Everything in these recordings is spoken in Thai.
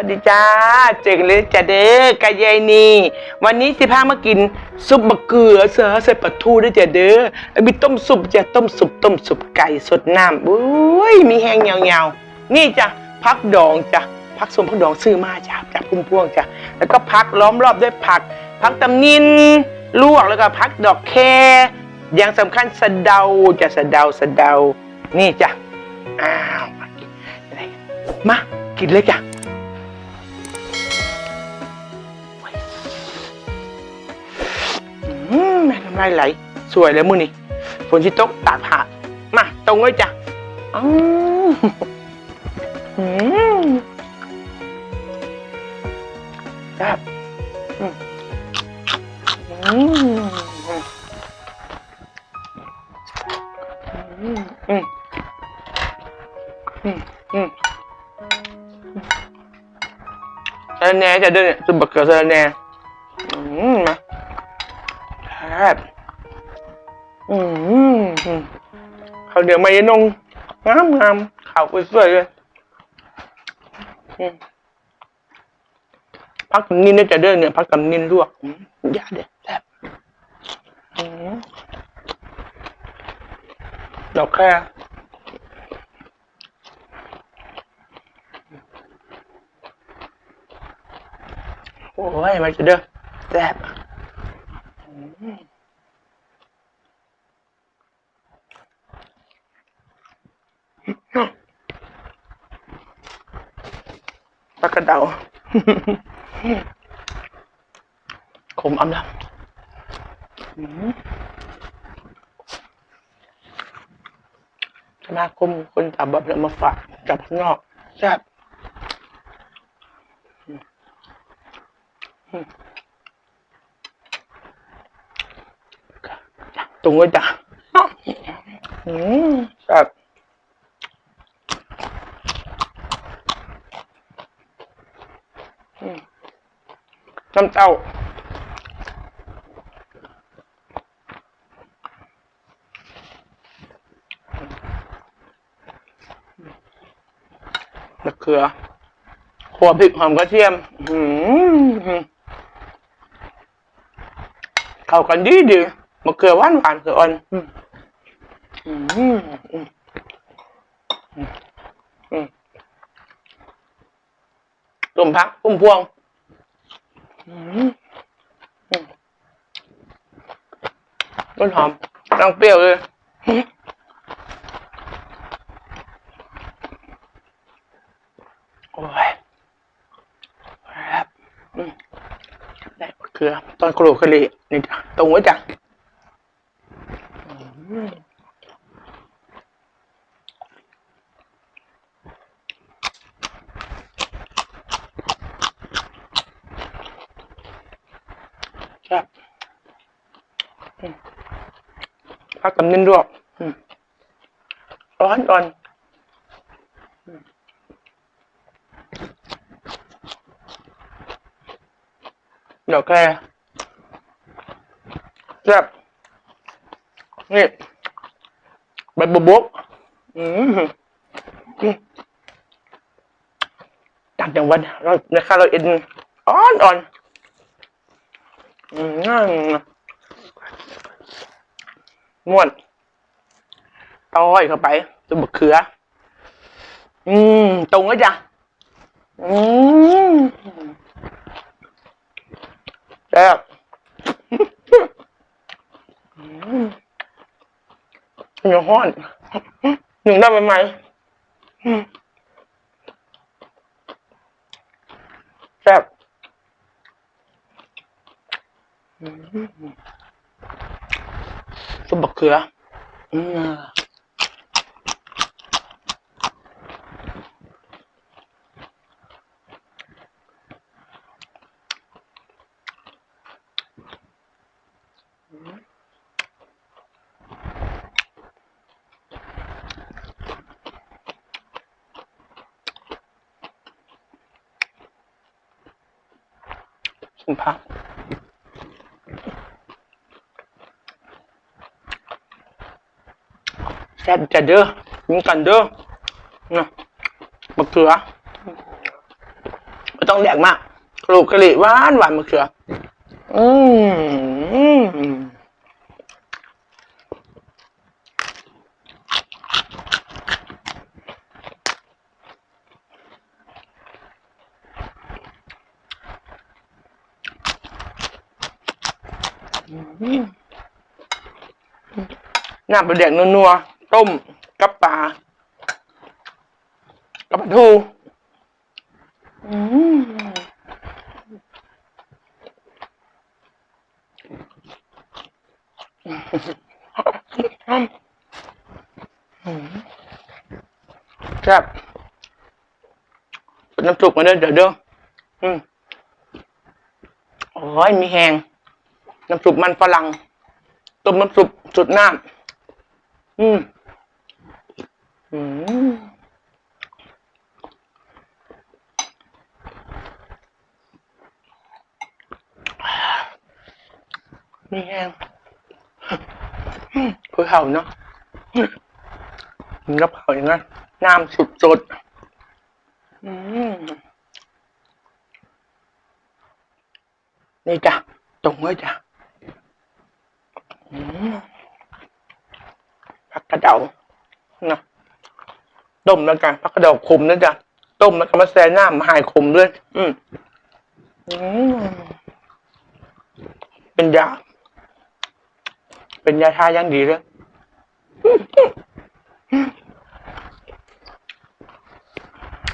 วัสดีจ้า เจอกันเลยจ้าเด้อกายายนี่วันนี้สิพามากินซุปมะเขือเสือใส่ปลาทูด้วยจ้าเด้อแล้วมีต้มซุปจ้ะต้มซุปต้มซุปไก่สดน้ำอุ้ยมีแห้งยาวๆนี่จ้ะพักดองจ้ะพักสมพักดองซื้อมาจ้ะจากพุ่มพวงจ้ะแล้วก็พักล้อมรอบด้วยผัก พักตำนินลวกแล้วก็พักดอกแคอย่างสำคัญสะเดาจ้ะสะเดาสะเดา นี่จ้ะอ้าวมากินมากินเลยจ้ะ แม่น้ำลายไหล สวยเลยมือนี่ฝนชิตกตากผ้ามาตรงเลยจ้ะอืมอืมครับอืมอืมอืมอืมอืมอืมสะระแหน่จะเดินเนี่ยจะบักเกลือสะระแหน่ อืมเขาวเดี๋ยวมาเยนงงามงามขาวสวยๆเลยอืมพักตำนินเนี่ยจะเดินเนี่ยพักตำนินลวกอืมอย่าเด็ดแซ่บอืมดอกแค่โอ้ยมาจะเด้อแซ่บ ปลากระ เดาขมอำลำอืมสมาคมคนจับแบบเนี่ยมาฝากจับข้างนอกแซ่บอืมอืมจ้ะตรงไว้จ้ะอืมแซ่บ น้ำเต้ามะเขือขัวพริกหอมกระเทียมอืมเข้ากันดีดีมะเขือหวานหวานคืออ่อนอืมอืมอืมอืมอืมต้มพักพุ่มพวง อืมอืม ต้นหอมน้ำเปรี้ยวเลยโอ้ยครับอืมได้เกลือตอนโครกะลีนี่ตรงไว้จังอืมครับอืม พักกับนินด้วยอืมร้อนก่อนอืมเดี๋ยวแค่แซ่บนี่ใบบัวบกอืมอืมต่างจังหวัดเราในค่าเราเอ็นอ่อนอ่อนอืม ม่วนต้อยเข้าไปตัวบะเขือ อืม ตรงแล้วจ้ะ อืมแซ่บอืมเหนียวห้อนหนึ่งได้ไหมไหมแซ่บอื ซุปบักเขืออืม คุณพระแซ่บจัดเด้อกินกันเด้อนะมะเขือมันต้องแดกมากกรูกกะหรี่หวานหวานมะเขือ อืมน้ำปลาแดกนัวๆ ต้มกับปลากับปลาทูอืมครับเป็นน้ำจุกมาเด้อเดี๋ยวเด้ออืมโอ้ยมีแหงน้ำซุปมันฝรั่ง ต้มน้ำซุปสุดน้ำอืม อืมมีแหงคือเห่าเนาะกินกับเห่าอย่างนั้นน้ำสุดสดนี่จ้ะ ตรงไว้จ้ะผักกระเดานะ ต้มแล้วกันพักกระเดาขมนะจ๊ะต้มแล้วก็มาแซ่น้ำหายขมด้วยอืมอืมเป็นยา เป็นยาทายังดีเลย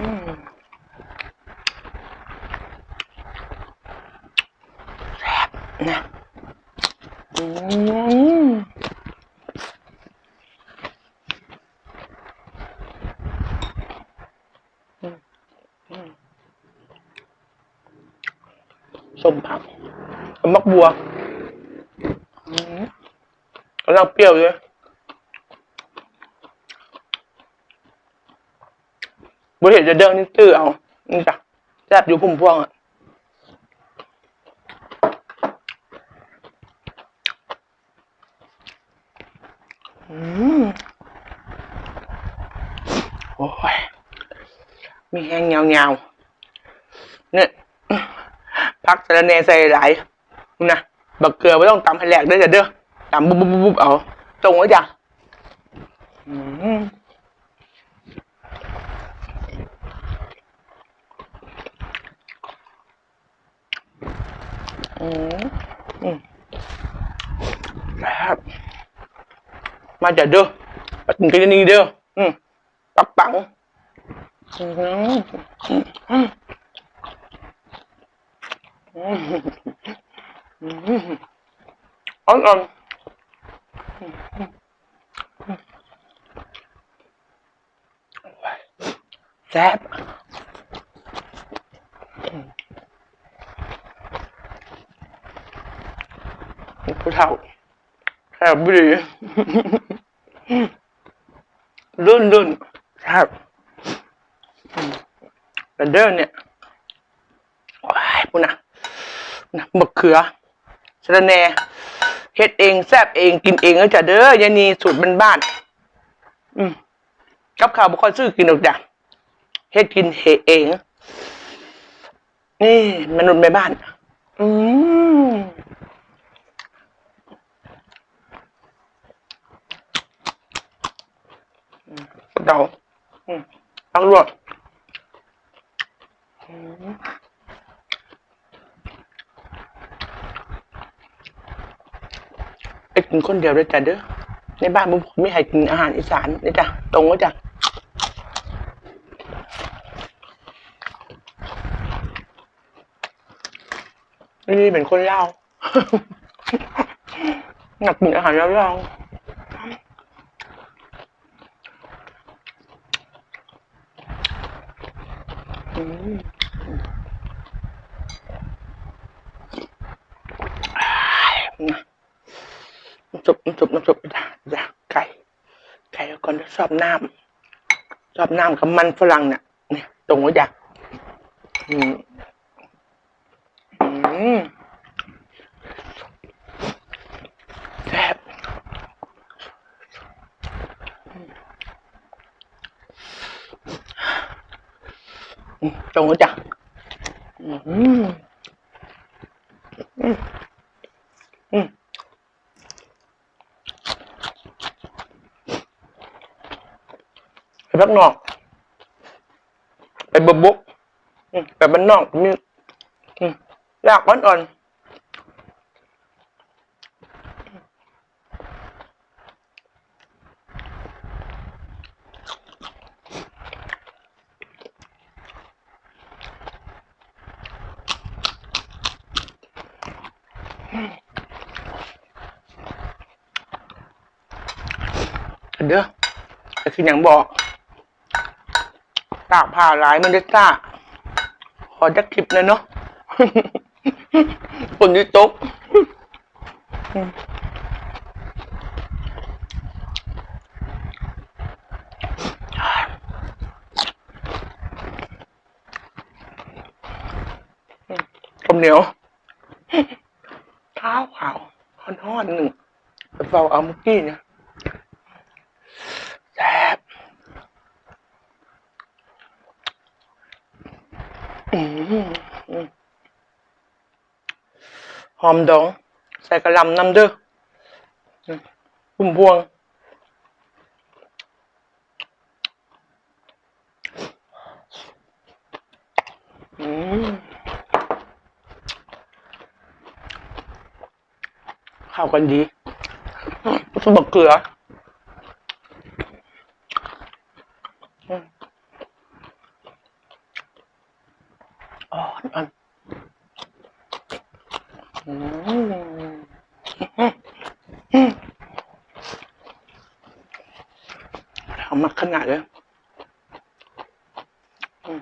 อืมแซ่บนะอืมส้มผัก กับมักบัวอืมกำลังเปรี้ยวเลยบุเห็นจะเดินนี่ตื้อเอา นี่จ้ะแซบอยู่พุ่มพวงอะอืมโอ้ย มีแห้งเงาเงาๆเนี่ยพักสะระแหนใส่หลาย นะบักเกลือไม่ต้องตำให้แหลกเด้อเด้อตำบุบบุบบุบบุบเอาตรงไว้จ้ะอืมอืมอืมครับมาจ้ะเด้อมาถึงกันนี่เด้ออืมปักปังอืมอืมอืม อืมอร่อยแซ่บผู้เฒ่าแซ่บบุรีรุ่นรุ่นแซ่บแต่เดินเนี่ยว้ายพูดนะนะมะเขือ สะระแหน่เฮ็ดเองแซ่บเองกินเองก็จะเด้อยานีสูตรบ้านๆอืมกับข้าวบ่ค่อยซื้อกินหรอกจ้ะเฮ็ดกินเฮเอง นี่มนุษย์แม่บ้าน อืมเดาอืมตักลวกอืม ไปกินคนเดียวด้วยจ้ะเด้อในบ้านผมไม่ให้กินอาหารอีสานนี่จ้ะตรงไว้จ้ะนี่เป็นคนเล่าวอยากกินอาหารแล้วเราอืมอ้ายนะน้ำ ซุปน้ำซุปน้ำซุปจ้ะจ้ะไก่ ไก่แล้วก่อนชอบน้ำชอบน้ำกับมันฝรั่งเนี่ยเนี่ยตรงไว้จ้ะอืมอืมแซ่บตรงแล้วจ้ะอืมอืม ไปพักนอก ไปบบบกอืมไปบ้านนอกมีอืมยากอ่อนๆเด้อแต่คืออย่างบอก ตากผ่าหลายมันได้จ้าขอจักคลิปเลยเนาะคนที่ตกข้าวเหนียวข้าวขาวทอดหนึ่งเฝ้าเอาเมื่อกี้เนี่ยแซ่บ อืมอืมห อมดอง ใส่กระลำน้ำเด้อพุ่มพวง อืมเข้ากันดีสมบักเกลือออ๋ออัน อืมทำมาขนาดเลยอื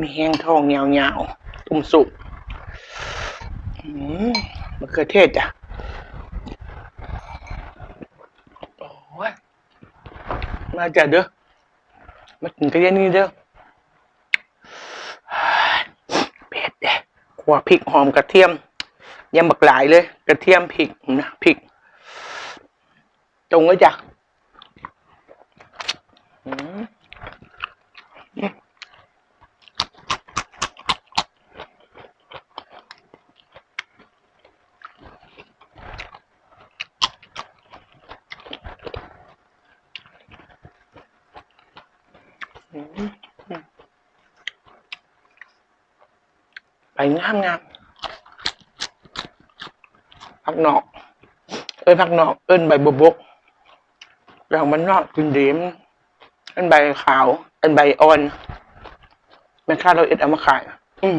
มีแห้งทองยาวๆตุ่มสุกมะเขือเทศจ้ะโอ้ยมาจ้ะเด้อมากินกระเทียมนี่เด้อเผ็ดเด้ขัวพริกหอมกระเทียมยำบักหลายเลย กระเทียมพริกนะพริก ตรงเลยจ้ะอืม ไป งามงามผักนอก เอ้ยผักนอก เอิ้นใบบวบกอย่างมันนอกกินเดมเอิ้นใบขาว เอิ้นใบอ่อนแม่ค้าเราเอ็ดเอามาขาย อืม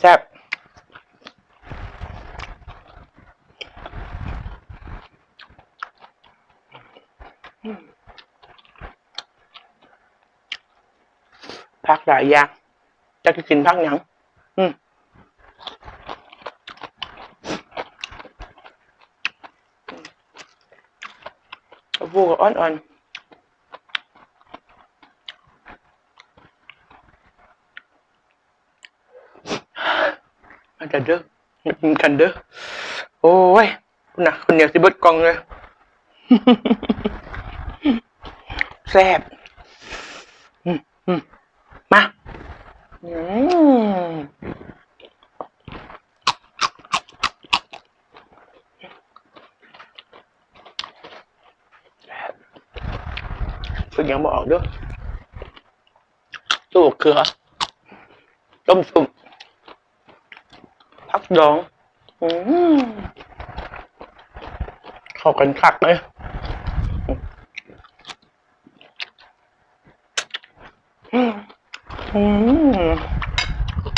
แซ่บผักหลายอย่าง จะกินผักหยังอืมข้าวโพดก็อ่อนๆมาจะเด้อมากินกันเด้อ โอ้ยคุณน่ะคนเดียวสิเบิดกล่องเลย แซ่บ อืมอืมมา อืมคือยังบอกเด้อตู้เกลือต้ มสุกพักดองอืม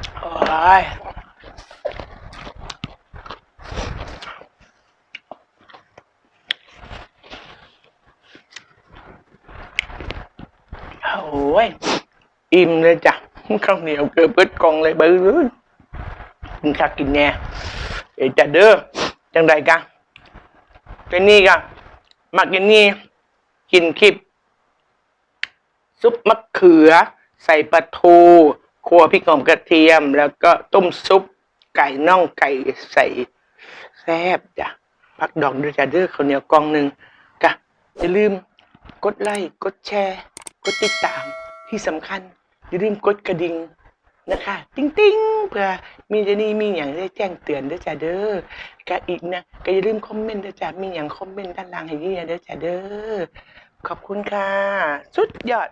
เข้า กันคักเลยอืมอืมอืมโอ้ยอ้ยอิ่มเลยจ้ะข้าวเหนียวเกือบเบิดกล่องเลยเบิ้ลกินข้าวกินแน่เอ้ยจ้ะเด้อจังใดกะเจนนี่กะมากินนี่กินคลิป ซุปมะเขือ ใส่ปลาทูครัวพริกหอมกระเทียม แล้วก็ต้มซุป ไก่น่องไก่ใส่แซ่บจ้ะพักดอกด้วยจ้ะเด้อข้าวเหนียวกองหนึ่งกะอย่าลืมกดไลค์กดแชร์ กดติดตามที่สำคัญ อย่าลืมกดกระดิ่ง นะคะ ติ้งติ้งๆเพื่อมีจะนี่มีอย่างได้แจ้งเตือนด้วยจ้ะเด้อก็อีกนะก็อย่าลืมคอมเมนต์ด้วยจ้ะมีอย่างคอมเมนต์ด้านล่างให้เยี่ยเด้อจ้ะเด้อขอบคุณค่ะ สุดยอด